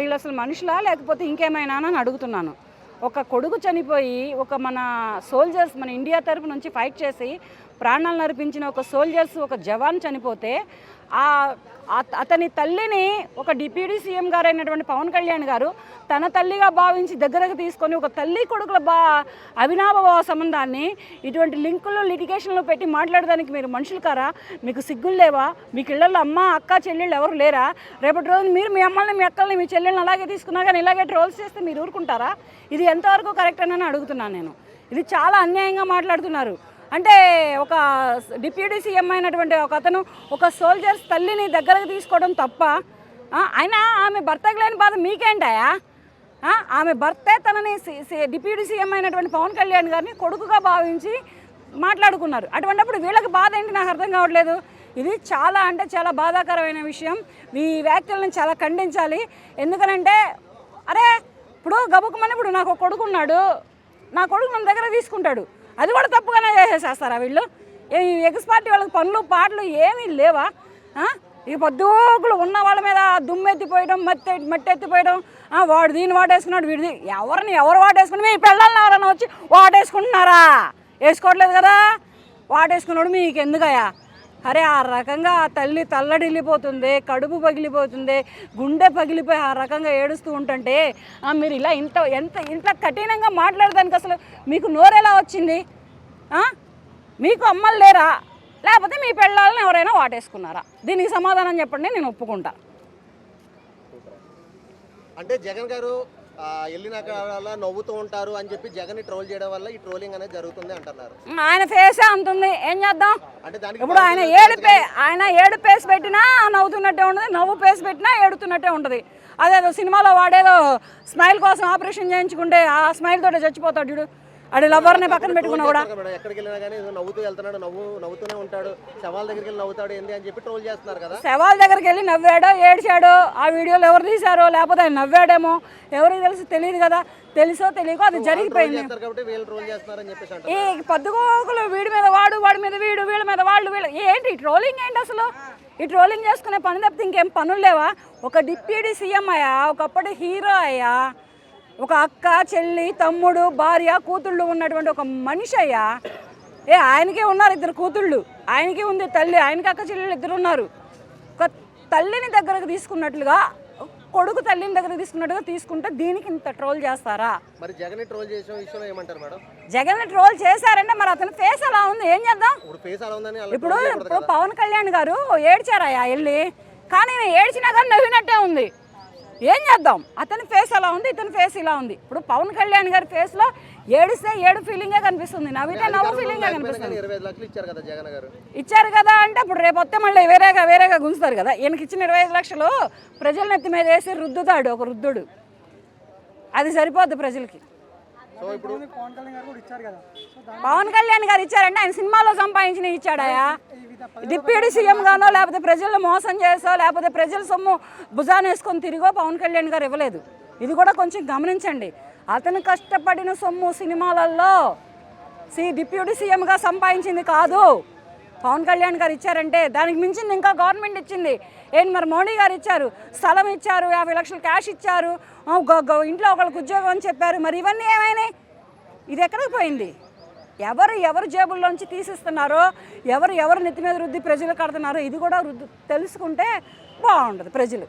వీళ్ళు అసలు మనుషులా లేకపోతే ఇంకేమైనా అని అడుగుతున్నాను. ఒక కొడుకు చనిపోయి ఒక మన సోల్జర్స్ మన ఇండియా తరపు నుంచి ఫైట్ చేసి ప్రాణాలు నడిపించిన ఒక సోల్జర్స్ ఒక జవాన్ చనిపోతే అతని తల్లిని ఒక డిప్యూటీ సీఎం గారు అయినటువంటి పవన్ కళ్యాణ్ గారు తన తల్లిగా భావించి దగ్గరకు తీసుకొని ఒక తల్లి కొడుకుల బా అవినాభావ సంబంధాన్ని ఇటువంటి లింకులు లిటిగేషన్లు పెట్టి మాట్లాడడానికి మీరు మనుషులు కారా? మీకు సిగ్గులు లేవా? మీకు ఇళ్ళలో అమ్మ అక్క చెల్లెళ్ళు ఎవరు లేరా? రేపటి రోజు మీరు మీ అమ్మల్ని మీ అక్కల్ని మీ చెల్లెళ్ళని అలాగే తీసుకున్నా కానీ ఇలాగే ట్రోల్స్ చేస్తే మీరు ఊరుకుంటారా? ఇది ఎంతవరకు కరెక్ట్ అని అడుగుతున్నాను నేను. ఇది చాలా అన్యాయంగా మాట్లాడుతున్నారు. అంటే ఒక డిప్యూటీ సీఎం అయినటువంటి ఒక అతను ఒక సోల్జర్స్ తల్లిని దగ్గరకు తీసుకోవడం తప్ప అయినా ఆమె భర్తకు లేని బాధ మీకేంటాయా ఆమె భర్తే తనని డిప్యూటీ సీఎం అయినటువంటి పవన్ కళ్యాణ్ గారిని కొడుకుగా భావించి మాట్లాడుకున్నారు. అటువంటిప్పుడు వీళ్ళకి బాధ ఏంటి? నాకు అర్థం కావట్లేదు. ఇది చాలా అంటే చాలా బాధాకరమైన విషయం. ఈ వ్యాఖ్యలను చాలా ఖండించాలి. ఎందుకనంటే అరే ఇప్పుడు గబుకుమని ఇప్పుడు నాకు ఒక కొడుకు ఉన్నాడు నా కొడుకు మన దగ్గర తీసుకుంటాడు. అది కూడా తప్పుగానే చేసేస్తారా వీళ్ళు? ఈ ఎగ్స్ పార్టీ వాళ్ళకి పనులు పాటలు ఏమీ లేవా? ఈ పొద్దుకులు ఉన్న వాళ్ళ మీద దుమ్మెత్తిపోయడం మట్టి మట్టి ఎత్తిపోయడం వాడు దీన్ని వాడేసుకున్నాడు వీడిది ఎవరిని ఎవరు వాడేసుకుని మీ పిల్లల్ని ఎవరైనా వచ్చి వాడేసుకుంటున్నారా? వేసుకోవట్లేదు కదా? వాడేసుకున్నాడు మీకు ఎందుకయ్యా అరే ఆ రకంగా ఆ తల్లి తల్లడిల్లిపోతుంది కడుపు పగిలిపోతుంది గుండె పగిలిపోయి ఆ రకంగా ఏడుస్తూ ఉంటుంటే ఆ, మీరు ఇలా ఇంత ఎంత ఇంత కఠినంగా మాట్లాడడానికి అసలు మీకు నోరెలా వచ్చింది? మీకు అమ్మలు లేరా? లేకపోతే మీ పెళ్ళాలను ఎవరైనా వాటేసుకున్నారా? దీనికి సమాధానం చెప్పండి నేను ఒప్పుకుంటా. అంటే జగన్ గారు ఆ, వెళ్ళిన కాడ నవ్వుతూ ఉంటారు అని చెప్పి జగన్ ట్రోల్ చేయడం వల్ల ఈ ట్రోలింగ్ అనేది జరుగుతుంది అంటున్నారు. ఆయన ఫేసే అంతుంది. ఏం చేద్దాం? అంటే దానికి ఇప్పుడు ఆయన ఏడు పే ఆయన ఏడు పేస్ పెట్టినా నవ్వుతున్నట్టే ఉంటుంది నవ్వు పేస్ పెట్టినా ఏడుతున్నట్టే ఉంటుంది అదేదో సినిమాలో వాడేదో స్మైల్ కోసం ఆపరేషన్ చేయించుకుంటే ఆ స్మైల్ తోటే చచ్చిపోతాడు అది లవర్ని పక్కన పెట్టుకున్నా కూడా. ఎక్కడికి వెళ్ళినా కానీ నవ్వుతూ వెళ్తున్నాడు నవ్వు నవ్వుతూనే ఉంటాడు. శవాల దగ్గరికి వెళ్ళి నవ్వుతాడు ఏంది అని చెప్పి ట్రోల్ చేస్తున్నారు కదా. శవాల దగ్గరికి వెళ్ళి నవ్వాడో ఏడ్చాడో ఆ వీడియోలు ఎవరు తీశారో లేకపోతే ఆయన నవ్వాడేమో ఎవరికి తెలుసు తెలియదు కదా. తెలుసో తెలియకో అది జరిగిపోయింది. ఈ పద్దుగోకులు వీడి మీద వాడు వాడి మీద వీడు వీళ్ళ మీద వాళ్ళు వీళ్ళు ఏంటి ట్రోలింగ్ ఏంటి అసలు? ఈ ట్రోలింగ్ చేసుకునే పని తప్పితే ఇంకేం పనులు లేవా? ఒక డిప్యూటీ సీఎం అయ్యా ఒకప్పటి హీరో అయ్యా ఒక అక్క చెల్లి తమ్ముడు భార్య కూతుళ్ళు ఉన్నటువంటి ఒక మనిషి అయ్యా. ఏ ఆయనకే ఉన్నారు ఇద్దరు కూతుళ్ళు. ఆయనకే ఉంది తల్లి ఆయనకి అక్క చెల్లెలు ఇద్దరు ఉన్నారు. ఒక తల్లిని దగ్గరకు తీసుకున్నట్లుగా కొడుకు తల్లిని దగ్గరకు తీసుకున్నట్టుగా తీసుకుంటే దీనికి ఇంత ట్రోల్ చేస్తారా? మరి జగన్ ట్రోల్ చేసిన విషయంలో ఏమంటారు మేడం? జగన్ ట్రోల్ చేశారంటే మరి అతని ఫేస్ అలా ఉంది ఏం చేద్దాం? ఇప్పుడు ఫేస్ అలా ఉందని అలా ఇప్పుడు ఇప్పుడు. పవన్ కళ్యాణ్ గారు ఏడ్చారయ్యా వెళ్ళి. కానీ ఏడ్చినా కానీ నవ్వినట్టే ఉంది. ఏం చేద్దాం? అతని ఫేస్ అలా ఉంది ఇతని ఫేస్ ఇలా ఉంది. ఇప్పుడు పవన్ కళ్యాణ్ గారి face లో ఏడిస్తే ఏడు ఫీలింగే కనిపిస్తుంది. నవ్వితే నవ్వు ఫీలింగే కనిపిస్తుంది. ఇచ్చారు కదా అంటే ఇప్పుడు రేపు వస్తే మళ్ళీ వేరేగా వేరేగా గుంజుతారు కదా. ఈయనకి ఇచ్చిన ఇరవై ఐదు లక్షలు ప్రజల నెత్తి మీద వేసి రుద్దుతాడు ఒక రుద్దుడు అది సరిపోద్ది ప్రజలకి. సో ఇప్పుడు పవన్ కళ్యాణ్ గారు కూడా ఇచ్చారు కదా. సో దాని పవన్ కళ్యాణ్ గారు ఇచ్చారంటే ఆయన సినిమాలో సంపాదించిన ఇచ్చాడాయా డిప్యూటీ సీఎం గానో లేకపోతే ప్రజలను మోసం చేసో లేకపోతే ప్రజల సొమ్ము భుజాన్ని వేసుకొని తిరిగో పవన్ కళ్యాణ్ గారు ఇవ్వలేదు. ఇది కూడా కొంచెం గమనించండి. అతను కష్టపడిన సొమ్ము సినిమాలలో సి డిప్యూటీ సీఎంగా సంపాదించింది కాదు. పవన్ కళ్యాణ్ గారు ఇచ్చారంటే దానికి మించింది ఇంకా గవర్నమెంట్ ఇచ్చింది. ఏంటి మరి మోడీ గారు ఇచ్చారు? స్థలం ఇచ్చారు యాభై లక్షలు క్యాష్ ఇచ్చారు. ఇంట్లో ఒకళ్ళకి ఉద్యోగం అని చెప్పారు. మరి ఇవన్నీ ఏమైనాయి? ఇది ఎక్కడికి పోయింది? ఎవరు ఎవరు జేబుల్లోంచి తీసిస్తున్నారో ఎవరు ఎవరు నెత్తి మీద రుద్ది ప్రజలు కడుతున్నారో ఇది కూడా రుద్దు తెలుసుకుంటే బాగుంటుంది ప్రజలు.